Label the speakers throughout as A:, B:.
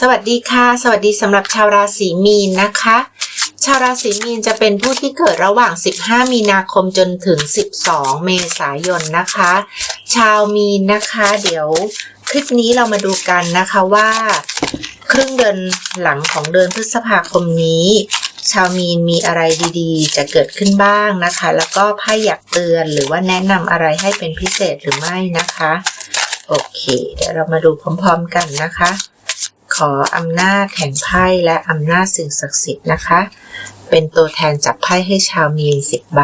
A: สวัสดีค่ะ สวัสดีสำหรับชาวราศีมีนนะคะ ชาวราศีมีนจะเป็นผู้ที่เกิดระหว่าง 15 มีนาคมจนถึง 12 เมษายนนะคะ ชาวมีนนะคะ เดี๋ยวคลิปนี้เรามาดูกันนะคะว่า ครึ่งเดือนหลังของเดือนพฤษภาคมนี้ ชาวมีนมีอะไรดีๆ จะเกิดขึ้นบ้างนะคะ แล้วก็ไพ่อยากเตือนหรือว่าแนะนำอะไรให้เป็นพิเศษหรือไม่นะคะ โอเค เดี๋ยวเรามาดูพร้อม ๆ กันนะคะ ขออำนาจแห่งไพ่และอำนาจสิ่งศักดิ์สิทธิ์นะคะ เป็นตัวแทนจับไพ่ให้ชาวมีนสิบใบ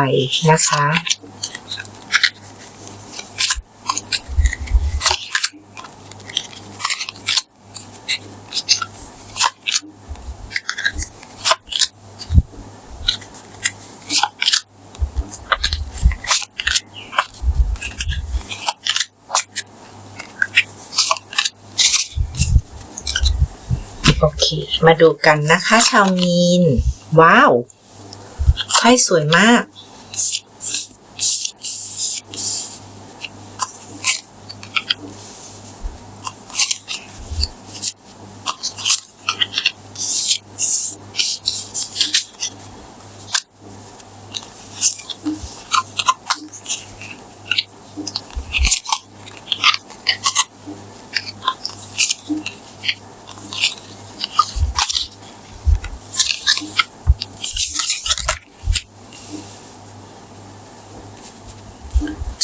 A: นะคะ เคมาดูกันนะคะ ชาวมีน ว้าวไพ่สวยมาก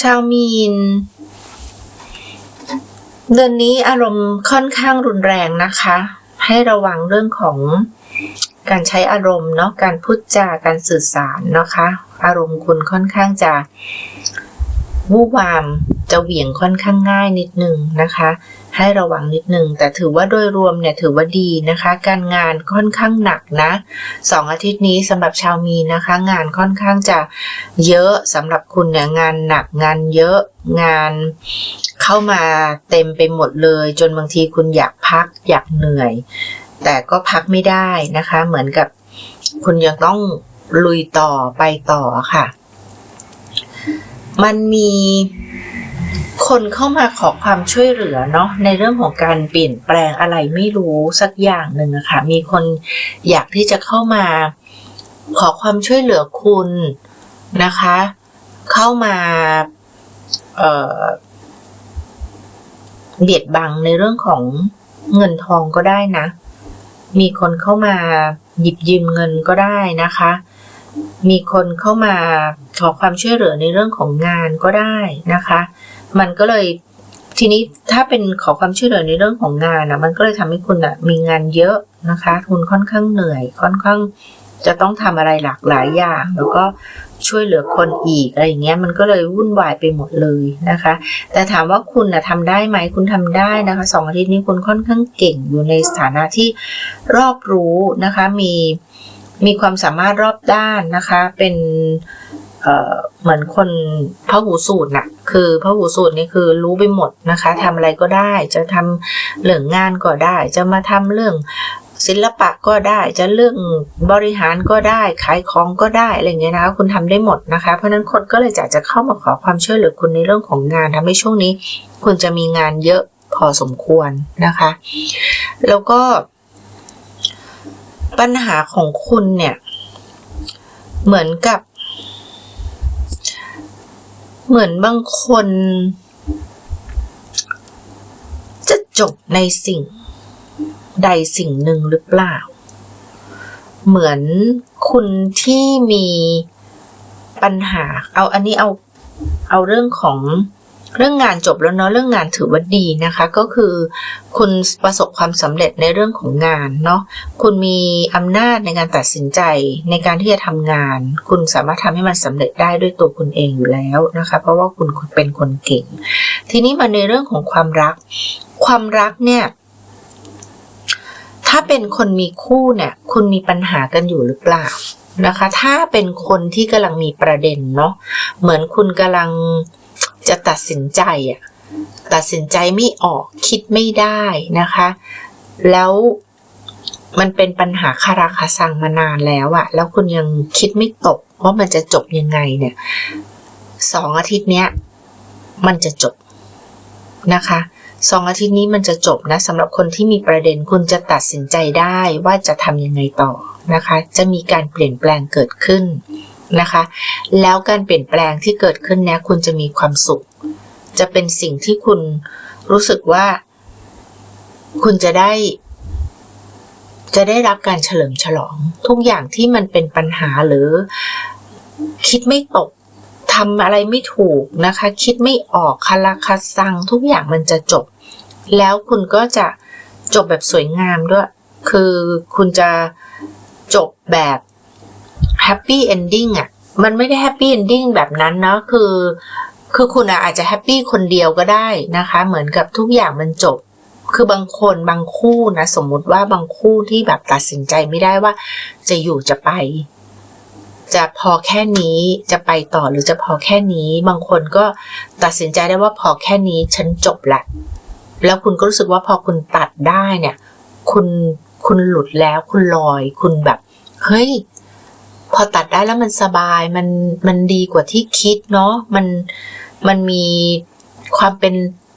A: ชาวมีน เดือนนี้อารมณ์ค่อนข้างรุนแรงนะคะ ให้ระวังเรื่องของการใช้อารมณ์เนาะการพูดจาการสื่อสารนะคะ อารมณ์คุณค่อนข้างจะวู่วามจะเหวี่ยงค่อนข้างง่ายนิดนึงนะคะ ให้ระวังนิดนึง แต่ถือว่าโดยรวมเนี่ยถือว่าดีนะคะ การงานค่อนข้างหนักนะสองอาทิตย์นี้สำหรับชาวมีนนะคะ งานค่อนข้างจะเยอะสำหรับคุณเนี่ยงานหนักงานเยอะงานเข้ามาเต็มไปหมดเลย จนบางทีคุณอยากพักอยากเหนื่อย แต่ก็พักไม่ได้นะคะ เหมือนกับคุณยังต้องลุยต่อไปต่อค่ะ มันมี คนเข้ามาขอความช่วยเหลือเนาะในเรื่องของการเปลี่ยนแปลงอะไรไม่รู้สักอย่างหนึ่งอะค่ะมีคนอยากที่จะเข้ามาขอความช่วยเหลือคุณนะคะ เข้ามาเเบียดบังในเรื่องของเงินทองก็ได้นะ มีคนเข้ามาหยิบยืมเงินก็ได้นะคะ มีคนเข้ามาขอความช่วยเหลือในเรื่องของงานก็ได้นะคะ มันก็เลยทีนี้ถ้าเป็นขอความช่วยเหลือในเรื่องของงานนะมันก็เลยทำให้คุณอะมีงานเยอะนะคะ คุณค่อนข้างเหนื่อย ค่อนข้างจะต้องทำอะไรหลากหลายอย่าง แล้วก็ช่วยเหลือคนอีกอะไรอย่างเงี้ยมันก็เลยวุ่นวายไปหมดเลยนะคะ แต่ถามว่าคุณนะทำได้ไหมคุณทำได้นะคะสองอาทิตย์นี้คุณค่อนข้างเก่งอยู่ในสถานะที่รอบรู้นะคะมีมีความสามารถรอบด้านนะคะ เป็น เอ่อเหมือนคนพหูสูตรน่ะ คือพหูสูตรนี่คือรู้ไปหมดนะคะทำอะไรก็ได้ จะทำเรื่องงานก็ได้ จะมาทำเรื่องศิลปะก็ได้จะเรื่องบริหารก็ได้ขายของก็ได้อะไรเงี้ยนะคะคุณทำได้หมดนะคะ เพราะฉะนั้นคนก็เลยอยากจะเข้ามาขอความช่วยเหลือคุณในเรื่องของงานทำให้ช่วงนี้ คุณจะมีงานเยอะพอสมควรนะคะ แล้วก็ ปัญหาของคุณเนี่ย เหมือนกับ เหมือนบางคน จะจบในสิ่งใดสิ่งหนึ่งหรือเปล่า เหมือนคุณที่มีปัญหา เอาอันนี้เอาเอาเรื่องของ เรื่องงานจบแล้วเนาะเรื่องงานถือว่าดีนะคะ ก็คือ คุณประสบความสำเร็จในเรื่องของงานเนาะคุณมีอำนาจในการตัดสินใจในการที่จะทำงาน คุณสามารถทำให้มันสำเร็จได้ด้วยตัวคุณเองอยู่แล้วนะคะ เพราะว่าคุณเป็นคนเก่ง ทีนี้มาในเรื่องของความรัก ความรักเนี่ย ถ้าเป็นคนมีคู่เนี่ย คุณมีปัญหากันอยู่หรือเปล่านะคะ ถ้าเป็นคนที่กำลังมีประเด็นเนาะเหมือนคุณกำลัง จะตัดสินใจอะตัดสินใจไม่ออกคิดไม่ได้นะคะ แล้วมันเป็นปัญหาคาราคาซังมานานแล้วอะแล้วคุณยังคิดไม่ตกว่ามันจะจบยังไงเนี่ยสองอาทิตย์เนี้ยมันจะจบนะคะสองอาทิตย์นี้มันจะจบนะสำหรับคนที่มีประเด็นคุณจะตัดสินใจได้ว่าจะทำยังไงต่อนะคะ จะมีการเปลี่ยนแปลงเกิดขึ้น นะคะ แล้วการเปลี่ยนแปลงที่เกิดขึ้นเนี้ยคุณจะมีความสุข จะเป็นสิ่งที่คุณรู้สึกว่า คุณจะได้ จะได้รับการเฉลิมฉลอง ทุกอย่างที่มันเป็นปัญหาหรือ คิดไม่ตกทำอะไรไม่ถูกนะคะ คิดไม่ออกคาราคาซัง ทุกอย่างมันจะจบ แล้วคุณก็จะจบแบบสวยงามด้วย คือคุณจะจบแบบ แฮปปี้เอนดิ้งอะ มันไม่ได้แฮปปี้เอนดิ้งแบบนั้นเนาะคือ คือคุณอาจจะแฮปปี้คนเดียวก็ได้นะคะ เหมือนกับทุกอย่างมันจบ คือบางคนบางคู่นะสมมุติว่าบางคู่ที่แบบตัดสินใจไม่ได้ว่า จะอยู่จะไป จะพอแค่นี้จะไปต่อหรือจะพอแค่นี้ บางคนก็ตัดสินใจได้ว่าพอแค่นี้ฉันจบละแล้วคุณก็รู้สึกว่าพอคุณตัดได้เนี่ย คุณคุณหลุดแล้วคุณลอย คุณแบบ เฮ้ย พอตัดได้แล้วมันสบายมันมันดีกว่าที่คิดเนาะมันมันมีความเป็น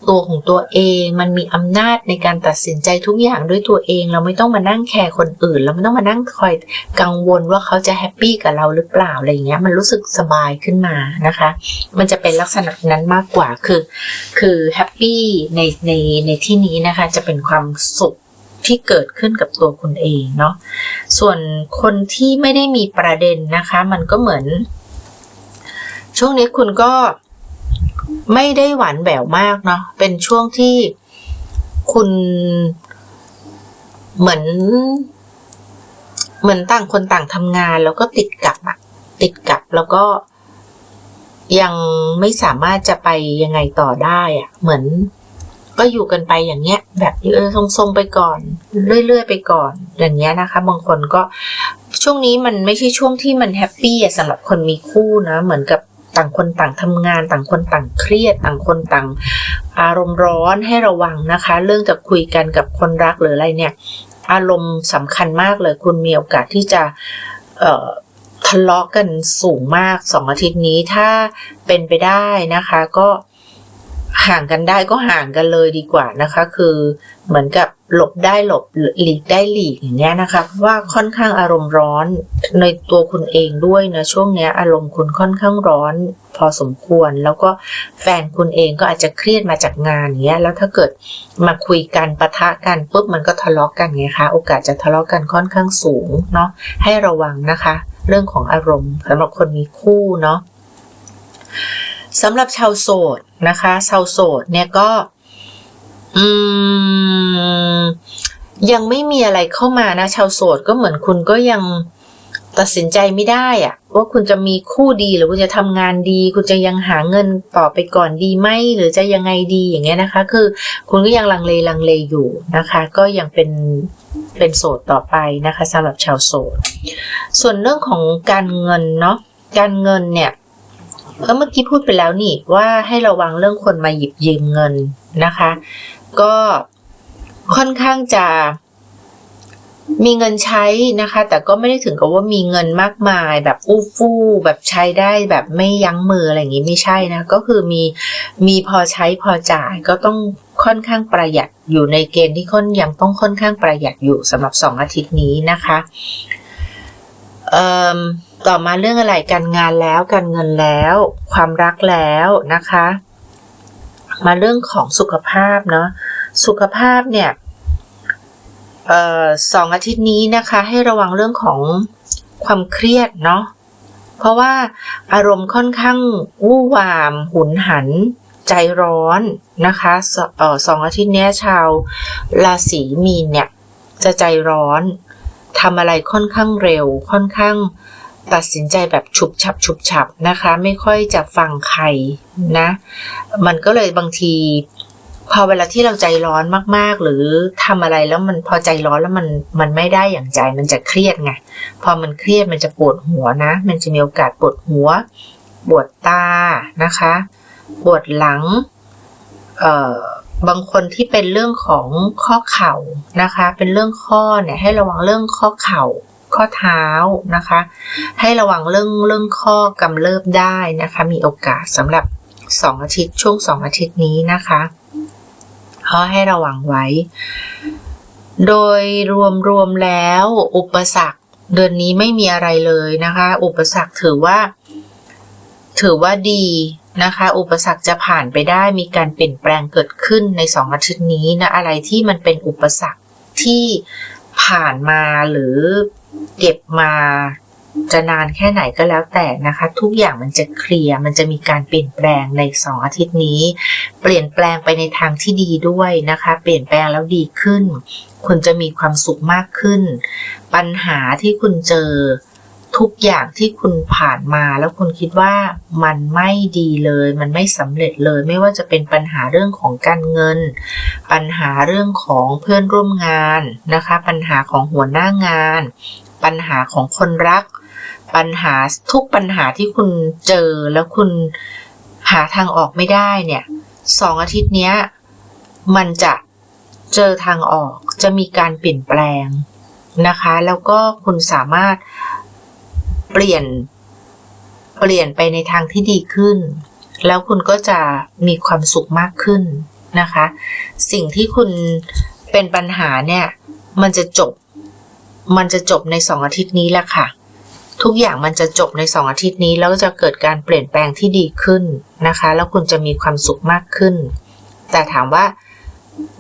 A: ตัวของตัวเอง มันมีอำนาจในการตัดสินใจทุกอย่างด้วยตัวเอง เราไม่ต้องมานั่งแคร์คนอื่น เราไม่ต้องมานั่งคอยกังวลว่าเขาจะแฮปปี้กับเราหรือเปล่าอะไรเงี้ย มันรู้สึกสบายขึ้นมานะคะ มันจะเป็นลักษณะนั้นมากกว่า คือ คือแฮปปี้ในในในที่นี้นะคะ จะเป็นความสุขที่เกิดขึ้นกับตัวคุณเองเนาะ ส่วนคนที่ไม่ได้มีประเด็นนะคะ มันก็เหมือน ช่วงนี้คุณก็ไม่ได้หวานแหววมากเนาะเป็นช่วงที่คุณเหมือน เหมือนต่างคนต่างทำงาน แล้วก็ติดกับอะติดกับแล้วก็ยังไม่สามารถจะไปยังไงต่อได้อะเหมือน ก็อยู่กันไปอย่างเงี้ย แบบเออทรงๆไปก่อน เรื่อยๆไปก่อน อย่างเงี้ยนะคะ บางคนก็ช่วงนี้มันไม่ใช่ช่วงที่มันแฮปปี้สำหรับคนมีคู่นะเหมือนกับต่างคนต่างทำงาน ต่างคนต่างเครียด ต่างคนต่างอารมณ์ร้อนให้ระวังนะคะ เรื่องจะคุยกันกับคนรักหรืออะไรเนี่ย อารมณ์สำคัญมากเลย คุณมีโอกาสที่จะเอ่อทะเลาะกันสูงมากสองอาทิตย์นี้ถ้าเป็นไปได้นะคะ ก็ ห่างกันได้ก็ห่างกันเลยดีกว่านะคะ คือเหมือนกับหลบได้หลบหลีกได้หลีกอย่างเงี้ยนะคะว่าค่อนข้างอารมณ์ร้อนในตัวคุณเองด้วยนะช่วงเนี้ยอารมณ์คุณค่อนข้างร้อน พอสมควร แล้วก็แฟนคุณเองก็อาจจะเครียดมาจากงานเงี้ยแล้วถ้าเกิดมาคุยกันปะทะกันปุ๊บมันก็ทะเลาะกกันไงคะโอกาสจะทะเลาะกันค่อนข้างสูงเนาะให้ระวังนะคะ เรื่องของอารมณ์สำหรับคนมีคู่เนาะ สำหรับชาวโสดนะคะ ชาวโสดเนี่ยก็ อืม ยังไม่มีอะไรเข้ามานะ ชาวโสดก็เหมือนคุณก็ยังตัดสินใจไม่ได้อะว่าคุณจะมีคู่ดีหรือคุณจะทำงานดี คุณจะยังหาเงินต่อไปก่อนดีไหมหรือจะยังไงดีอย่างเงี้ยนะคะ คือคุณก็ยังลังเลลังเลอยู่นะคะ ก็ยังเป็นเป็นโสดต่อไปนะคะสำหรับชาวโสด ส่วนเรื่องของการเงินเนาะการเงินเนี่ย เมื่อกี้พูดไปแล้วนี่ว่าให้ระวังเรื่องคนมาหยิบยืมเงินนะคะ ก็ค่อนข้างจะมีเงินใช้นะคะ แต่ก็ไม่ได้ถึงกับว่ามีเงินมากมาย แบบอู้ฟู่แบบใช้ได้แบบไม่ยั้งมืออะไรอย่างนี้ไม่ใช่นะ ก็คือมีมีพอใช้พอจ่ายก็ต้องค่อนข้างประหยัดอยู่ในเกณฑ์ที่ค่อนยังต้องค่อนข้างประหยัดอยู่สำหรับสองอาทิตย์นี้นะคะเออ ต่อมาเรื่องอะไรการงานแล้วการเงินแล้ว ความรักแล้วนะคะ มาเรื่องของสุขภาพเนาะสุขภาพเนี่ยสองอาทิตย์นี้นะคะ ให้ระวังเรื่องของความเครียดเนาะเพราะว่าอารมณ์ค่อนข้างวู่วาม หุนหัน ใจร้อนนะคะสองอาทิตย์นี้ชาวราศีมีนเนี่ยจะใจร้อนทำอะไรค่อนข้างเร็วค่อนข้าง ตัดสินใจแบบฉุบฉับฉุบฉับนะคะ ไม่ค่อยจะฟังใครนะ มันก็เลยบางที พอเวลาที่เราใจร้อนมากๆ หรือทำอะไรแล้วมันพอใจร้อนแล้วมันมันไม่ได้อย่างใจมันจะเครียดไงพอมันเครียดมันจะปวดหัวนะ มันจะมีโอกาสปวดหัว ปวดตานะคะ ปวดหลังเอ่อบางคนที่เป็นเรื่องของข้อเข่านะคะ เป็นเรื่องข้อเนี่ยให้ระวังเรื่องข้อเข่า ข้อเท้านะคะ ให้ระวังเรื่องเรื่องข้อกำเริบได้นะคะ มีโอกาสสำหรับ 2 อาทิตย์ช่วง 2 อาทิตย์นี้นะคะก็ให้ระวังไว้ โดยรวมๆแล้วอุปสรรคเดือนนี้ไม่มีอะไรเลยนะคะ อุปสรรคถือว่า ถือว่าดีนะคะ อุปสรรคจะผ่านไปได้มีการเปลี่ยนแปลงเกิดขึ้นในสองอาทิตย์นี้นะอะไรที่มันเป็นอุปสรรคที่ผ่านมาหรือ เก็บมาจะนานแค่ไหนก็แล้วแต่นะคะ ทุกอย่างมันจะเคลียร์มันจะมีการเปลี่ยนแปลงในสองอาทิตย์นี้ เปลี่ยนแปลงไปในทางที่ดีด้วยนะคะ เปลี่ยนแปลงแล้วดีขึ้น คุณจะมีความสุขมากขึ้น ปัญหาที่คุณเจอทุกอย่างที่คุณผ่านมาแล้วคุณคิดว่ามันไม่ดีเลย มันไม่สำเร็จเลย ไม่ว่าจะเป็นปัญหาเรื่องของการเงิน ปัญหาเรื่องของเพื่อนร่วมงานนะคะ ปัญหาของหัวหน้างาน ปัญหาของคนรัก ปัญหาทุกปัญหาที่คุณเจอแล้วคุณหาทางออกไม่ได้เนี่ยสองอาทิตย์นี้มันจะเจอทางออกจะมีการเปลี่ยนแปลงนะคะ แล้วก็คุณสามารถเปลี่ยนเปลี่ยนไปในทางที่ดีขึ้น แล้วคุณก็จะมีความสุขมากขึ้นนะคะ สิ่งที่คุณเป็นปัญหาเนี่ย มันจะจบ มันจะจบในสองอาทิตย์นี้แหละค่ะ ทุกอย่างมันจะจบในสองอาทิตย์นี้ แล้วก็จะเกิดการเปลี่ยนแปลงที่ดีขึ้นนะคะ แล้วคุณจะมีความสุขมากขึ้น แต่ถามว่า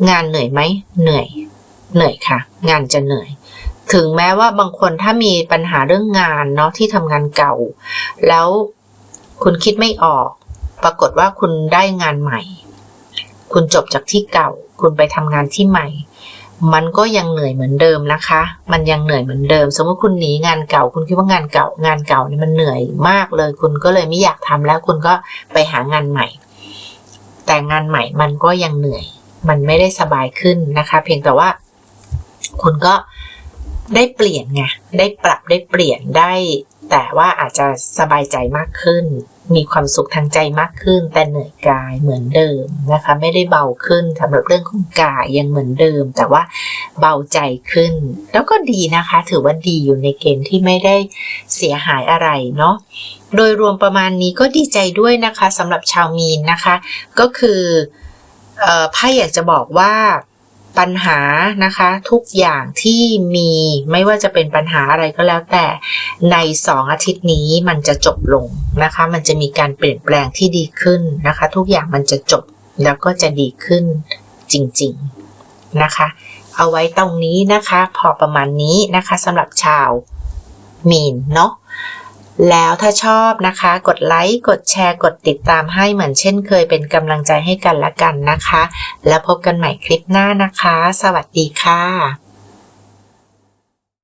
A: งานเหนื่อยไหมเหนื่อย เหนื่อยค่ะ งานจะเหนื่อย ถึงแม้ว่าบางคนถ้ามีปัญหาเรื่องงานเนาะที่ทำงานเก่า แล้วคุณคิดไม่ออก ปรากฏว่าคุณได้งานใหม่ คุณจบจากที่เก่า คุณไปทำงานที่ใหม่ มันก็ยังเหนื่อยเหมือนเดิมนะคะ มันยังเหนื่อยเหมือนเดิม สมมติคุณหนีงานเก่า คุณคิดว่างานเก่างานเก่านี่มันเหนื่อยมากเลย คุณก็เลยไม่อยากทำแล้วคุณก็ไปหางานใหม่ แต่งานใหม่มันก็ยังเหนื่อย มันไม่ได้สบายขึ้นนะคะ เพียงแต่ว่า คุณก็ได้เปลี่ยนไง ได้ปรับได้เปลี่ยนได้ แต่ว่าอาจจะสบายใจมากขึ้น มีความสุขทางใจมากขึ้น แต่เหนื่อยกายเหมือนเดิมนะคะ ไม่ได้เบาขึ้นสำหรับเรื่องของกายยังเหมือนเดิม แต่ว่าเบาใจขึ้น แล้วก็ดีนะคะ ถือว่าดีอยู่ในเกณฑ์ที่ไม่ได้เสียหายอะไรเนาะโดยรวมประมาณนี้ก็ดีใจด้วยนะคะสำหรับชาวมีนนะคะ ก็คือออไพ่อยากจะบอกว่า ปัญหานะคะ ทุกอย่างที่มีไม่ว่าจะเป็นปัญหาอะไรก็แล้วแต่ในสองอาทิตย์นี้มันจะจบลงนะคะ มันจะมีการเปลี่ยนแปลงที่ดีขึ้นนะคะ ทุกอย่างมันจะจบแล้วก็จะดีขึ้นจริง ๆนะคะ เอาไว้ตรงนี้นะคะ พอประมาณนี้นะคะสำหรับชาวมีนเนาะ แล้วถ้าชอบนะคะ กดไลค์ กดแชร์ กดติดตามให้เหมือนเช่นเคยเป็นกำลังใจให้กันละกันนะคะ แล้วพบกันใหม่คลิปหน้านะคะ สวัสดีค่ะ